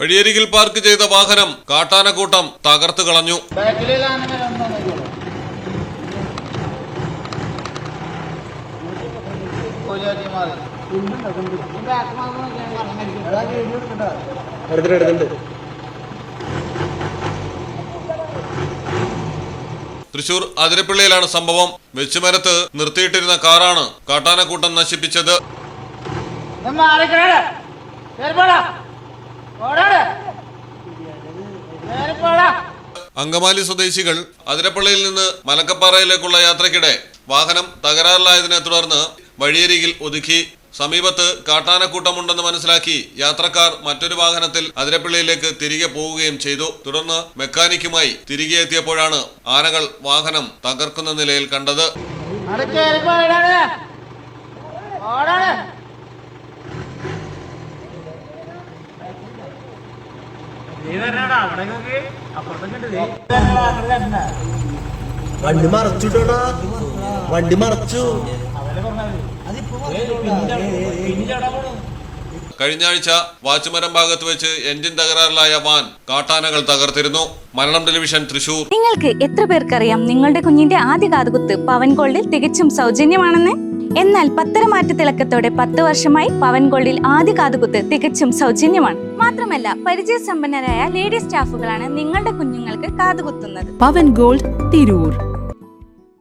വഴിയരികിൽ പാർക്ക് ചെയ്ത വാഹനം കാട്ടാനക്കൂട്ടം തകർത്തു കളഞ്ഞു. തൃശൂർ അതിരപ്പിള്ളിയിലാണ് സംഭവം. വെച്ചുമരത്ത് നിർത്തിയിട്ടിരുന്ന കാറാണ് കാട്ടാനക്കൂട്ടം നശിപ്പിച്ചത്. അങ്കമാലി സ്വദേശികൾ അതിരപ്പള്ളിയിൽ നിന്ന് മലക്കപ്പാറയിലേക്കുള്ള യാത്രക്കിടെ വാഹനം തകരാറിലായതിനെ തുടർന്ന് വഴിയരികിൽ ഒതുക്കി സമീപത്ത് കാട്ടാനക്കൂട്ടമുണ്ടെന്ന് മനസ്സിലാക്കി യാത്രക്കാർ മറ്റൊരു വാഹനത്തിൽ അതിരപ്പള്ളിയിലേക്ക് തിരികെ പോവുകയും ചെയ്തു. തുടർന്ന് മെക്കാനിക്കുമായി തിരികെ എത്തിയപ്പോഴാണ് ആനകൾ വാഹനം തകർക്കുന്ന നിലയിൽ കണ്ടത്. വണ്ടി മറച്ചുട്ടോടാ? വണ്ടി മറച്ചു. കഴിഞ്ഞ ആഴ്ച വാച്ചുമരം ഭാഗത്ത് വെച്ച് എഞ്ചിൻ തകരാറിലായ വാൻ കാട്ടാനകൾ തകർത്തിരുന്നു. മലയാളം ടെലിവിഷൻ തൃശൂർ. നിങ്ങൾക്ക് എത്ര പേർക്കറിയാം നിങ്ങളുടെ കുഞ്ഞിന്റെ ആദ്യ കാതുകുത്ത് പവൻ ഗോൾഡിൽ തികച്ചും സൗജന്യമാണെന്ന്? എന്നാൽ പത്തര മാറ്റ തിളക്കത്തോടെ പത്ത് വർഷമായി പവൻ ഗോൾഡിൽ ആദ്യ കാതുകുത്ത് തികച്ചും സൗജന്യമാണ്. മാത്രമല്ല പരിചയസമ്പന്നരായ ലേഡി സ്റ്റാഫുകളാണ് നിങ്ങളുടെ കുഞ്ഞുങ്ങൾക്ക് കാതുകുത്തുന്നത്. പവൻ ഗോൾഡ് തിരൂർ.